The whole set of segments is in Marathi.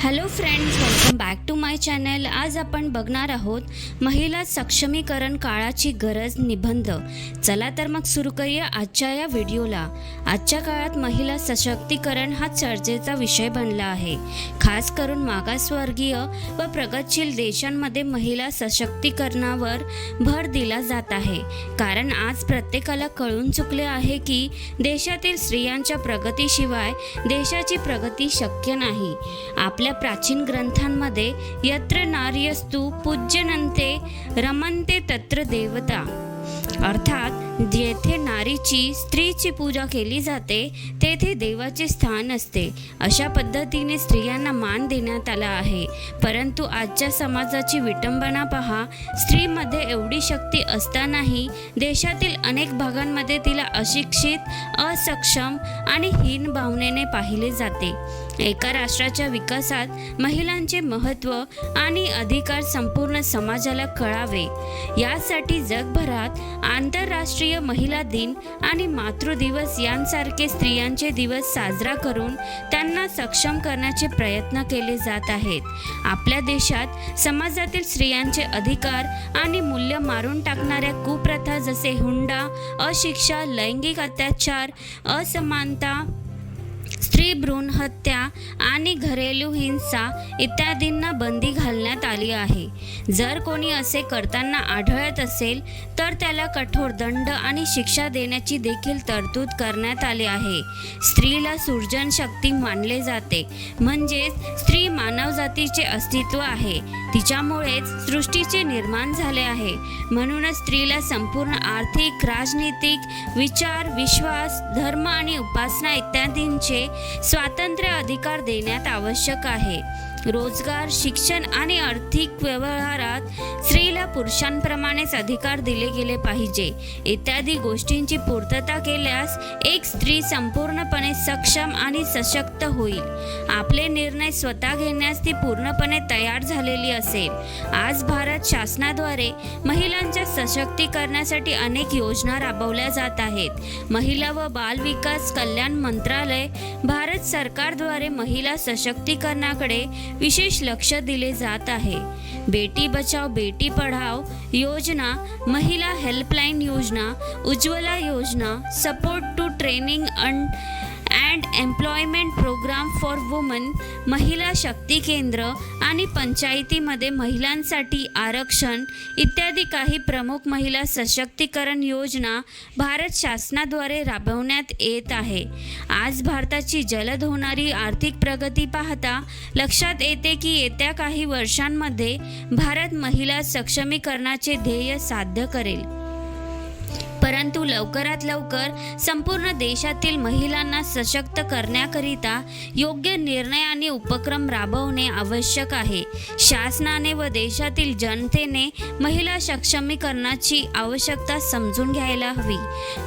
Hello friends welcome back to my channel आज आपण बघणार आहोत महिला सक्षमीकरण काळाची गरज निबंध. चला तर मग सुरू करूया आजच्या या व्हिडिओला. आजच्या काळात महिला सशक्तीकरण हा चर्चेचा विषय बनला आहे. खास करून मागासवर्गीय व प्रगतशील देशांमध्ये महिला सशक्तीकरणावर भर दिला जात आहे. कारण आज प्रत्येकाला कळून चुकले आहे की देशातील स्त्रियांच्या प्रगतीशिवाय देशाची प्रगती शक्य नाही. आपल्या प्राचीन ग्रंथांमध्ये यत्र नार्यस्तु पूज्यनंते रमनते तत्र देवता अर्थात जेथे नारीची स्त्रीची पूजा केली जाते तेथे देवाचे स्थान असते. अशा पद्धतीने स्त्रियांना मान देण्यात आला आहे. परंतु आजच्या समाजाची विटंबना पहा. स्त्रीमध्ये एवढी शक्ती असतानाही देशातील अनेक भागांमध्ये तिला अशिक्षित असक्षम आणि हीन भावनेने पाहिले जाते. एका राष्ट्राच्या विकासात महिलांचे महत्त्व आणि अधिकार संपूर्ण समाजाला कळावे. यासाठी जगभरात आंतरराष्ट्रीय महिला दिन आणि मातृदिवस यांसारखे स्त्रियांचे दिवस साजरा करून त्यांना सक्षम करण्याचे प्रयत्न केले जात आहेत. आपल्या देशात समाजातील स्त्रियांचे अधिकार आणि मूल्य मारून टाकणाऱ्या कुप्रथा जसे हुंडा अशिक्षा लैंगिक अत्याचार असमानता स्त्री भ्रूण हत्या आणि घरेलू हिंसा इत्यादींना बंदी घालण्यात आली आहे. जर कोणी असे करताना आढळत असेल तर त्याला कठोर दंड आणि शिक्षा देण्याची देखील तरतूद करण्यात आली आहे. स्त्रीला सृजन शक्ती मानले जाते म्हणजेच स्त्री मानवजातीचे अस्तित्व आहे. तिच्यामुळेच सृष्टीचे निर्माण झाले आहे. म्हणूनच स्त्रीला संपूर्ण आर्थिक राजनीतिक विचार विश्वास धर्म आणि उपासना इत्यादींचे स्वातंत्र्य अधिकार देण्यात आवश्यक आहे. रोजगार शिक्षण आणि आर्थिक व्यवहारात स्त्रीला पुरुषांप्रमाणेच अधिकार दिले गेले पाहिजे. इत्यादी गोष्टींची पूर्तता केल्यास एक स्त्री संपूर्णपणे सक्षम आणि सशक्त होईल. आपले निर्णय स्वतः घेण्यास ती पूर्णपणे तयार झालेली असेल. आज भारत शासनाद्वारे महिलांच्या सशक्तीकरणासाठी अनेक योजना राबवल्या जात आहेत. महिला व बाल विकास कल्याण मंत्रालय भारत सरकारद्वारे महिला सशक्तीकरणाकडे विशेष लक्ष दिले जात आहे. बेटी बचाव बेटी पढाव योजना महिला हेल्पलाईन योजना उज्ज्वला योजना support to training and and employment programme for women महिला शक्ती केंद्र आणि पंचायतीमध्ये महिलांसाठी आरक्षण इत्यादी काही प्रमुख महिला सशक्तीकरण योजना भारत शासनाद्वारे राबवण्यात येत आहे. आज भारताची जलद होणारी आर्थिक प्रगती पाहता लक्षात येते की येत्या काही वर्षांमध्ये भारत महिला सक्षमीकरणाचे ध्येय साध्य करेल. परंतु लवकरात लवकर संपूर्ण देशातील महिलांना सशक्त करण्याकरिता योग्य निर्णय आणि उपक्रम राबवणे आवश्यक आहे. शासनाने व देशातील जनतेने महिला सक्षमीकरणाची आवश्यकता समजून घ्यायला हवी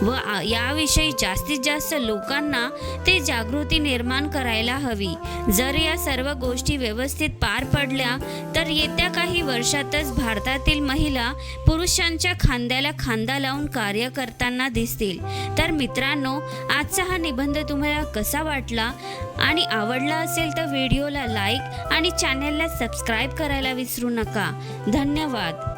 व याविषयी जास्तीत जास्त लोकांना ते जागृती निर्माण करायला हवी. जर या सर्व गोष्टी व्यवस्थित पार पडल्या तर येत्या काही वर्षातच भारतातील महिला पुरुषांच्या खांद्याला खांदा लावून कार्य करताना दिसतील. तर मित्रांनो आजचा हा निबंध तुम्हाला कसा वाटला आणि आवडला असेल तर व्हिडिओला लाईक आणि चॅनलला सबस्क्राईब करायला विसरू नका. धन्यवाद.